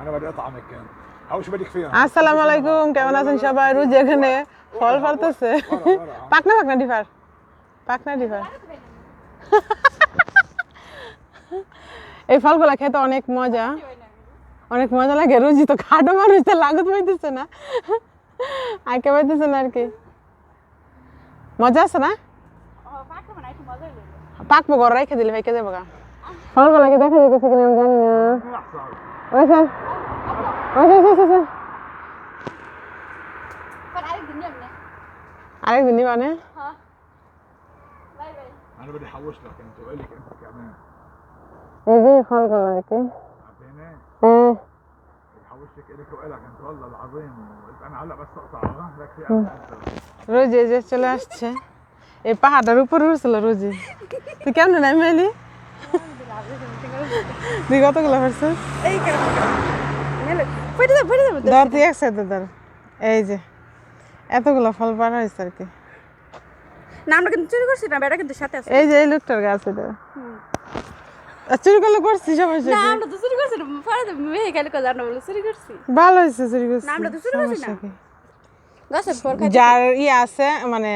انا بدي اطعمك كان اول شو بدك فيها আসসালামু আলাইকুম কেমন আছেন সবাই রোজ এখানে ফল ফালতেছে পাকনা পাকনা ডিফার পাকনা ডিফার এই ফলগুলা খেতে অনেক মজা অনেক মজা লাগে রুজি তো খাটো মানুষ তো লাগত পাইতেছে না আঁকে পাইতেছে না আর কি মজা আছে না পাকবো ঘর রেখে দিলে ভেকে দেবো গা ফলগুলাকে দেখা যেতেছে কিনা আমি জানি না ওইসব ওইসব ওইসব ওইসব Còn ai được điểm này? আরেকদিন নিবা না Hả? Bay bay. انا بدي احوش لك انت والك انت كمان এই যে ফলগুলো আর কি عارفين হ্যাঁ بدي احوش لك الك والك انت والله العظيم وقلت انا هلا بس اقطع ها لك في ألف রোজি এই যে চলে আসছে এই পাহাড়টার উপরে উঠছিল রোজি তুই কেমন নামি এলি তুই কতগুলো পারছিস? đi ধর তুই একসাথে ধর। এই যে এতগুলো ফল পাড়া হয়েছে আর কি। না আমরা কিন্তু চুরি করছি না বেটা কিন্তু সাথে আছে। এই যে এই লোকটার গাছ আর চুরি করলে করছি সমস্যা না আমরা তো চুরি করছি না পরে তো মেয়ে খালি কথা আমরা বলে চুরি করছি। ভালো হয়েছে চুরি করছি। না, আমরা তো চুরি করছি না। গাছের ফল খাই যার ইয়ে আছে মানে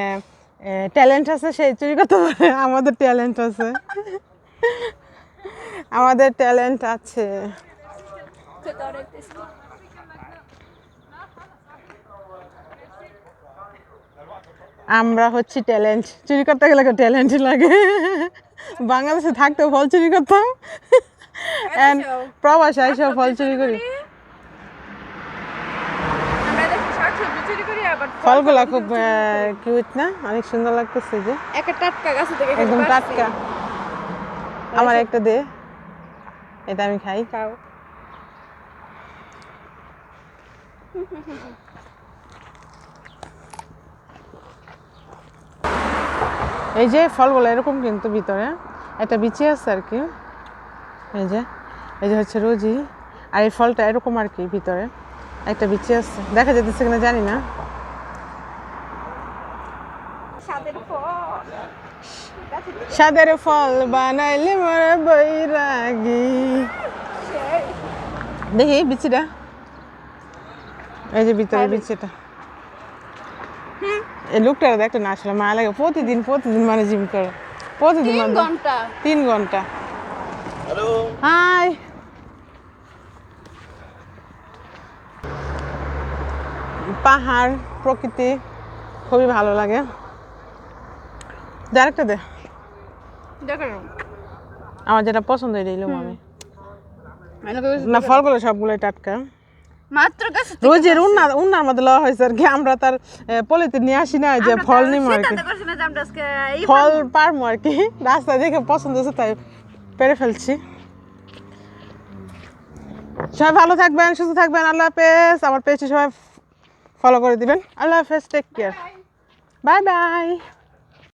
ট্যালেন্ট আছে সেই চুরি করতে পারে। আমাদের ট্যালেন্ট আছে। আমাদের ট্যালেন্ট আছে। আমরা হচ্ছি ট্যালেন্ট। চুরি করতে গেলে ট্যালেন্ট লাগে। বাংলাদেশে থাকতেও ফল চুরি করতাম। And প্রবাসে এসেও ফল চুরি করি। ফলগুলা খুব কিউট না? অনেক সুন্দর লাগতেছে যে। একটা টাটকা গাছ থেকে একদম টাটকা। আমার একটা দে। এটা আমি খাই। খাও। এই যে ফলগুলো এরকম কিন্তু ভিতরে। একটা বিচি আছে আর কি। এই যে এই যে হচ্ছে রোজি। আর এই ফলটা এরকম আর কি ভিতরে। একটা বিচি আছে। দেখা যেতেছে কিনা জানি না স্বাদের ফল সাদের ফল বানাইলে মরে বৈরাগী। দেখি বিচিটা। এই যে ভিতরে বিচিটা। এই লোকটা দেখতে না আসলে মায়া লাগে। প্রতিদিন প্রতিদিন মানে জিম করে। প্রতিদিন তিন ঘণ্টা। তিন ঘণ্টা। হাই। পাহাড় প্রকৃতি খুবই ভালো লাগে। আরেকটা দে। দেখো আমার যেটা পছন্দ এটা নিলাম আমি। মানে না ফলগুলো সবগুলোই টাটকা। মাত্র গাছ রোজের উন্না উন্নার মধ্যে লওয়া হয়েছে আর কি আমরা তার পলিতে নিয়ে আসি না যে ফল নিম আর কি। ফল পারব আর কি রাস্তায় দেখে পছন্দ হয়েছে তাই পেরে ফেলছি। সবাই ভালো থাকবেন সুস্থ থাকবেন আল্লাহ হাফেজ। আমার পেজটি সবাই ফলো করে দিবেন। আল্লাহ হাফেজ টেক কেয়ার বাই বাই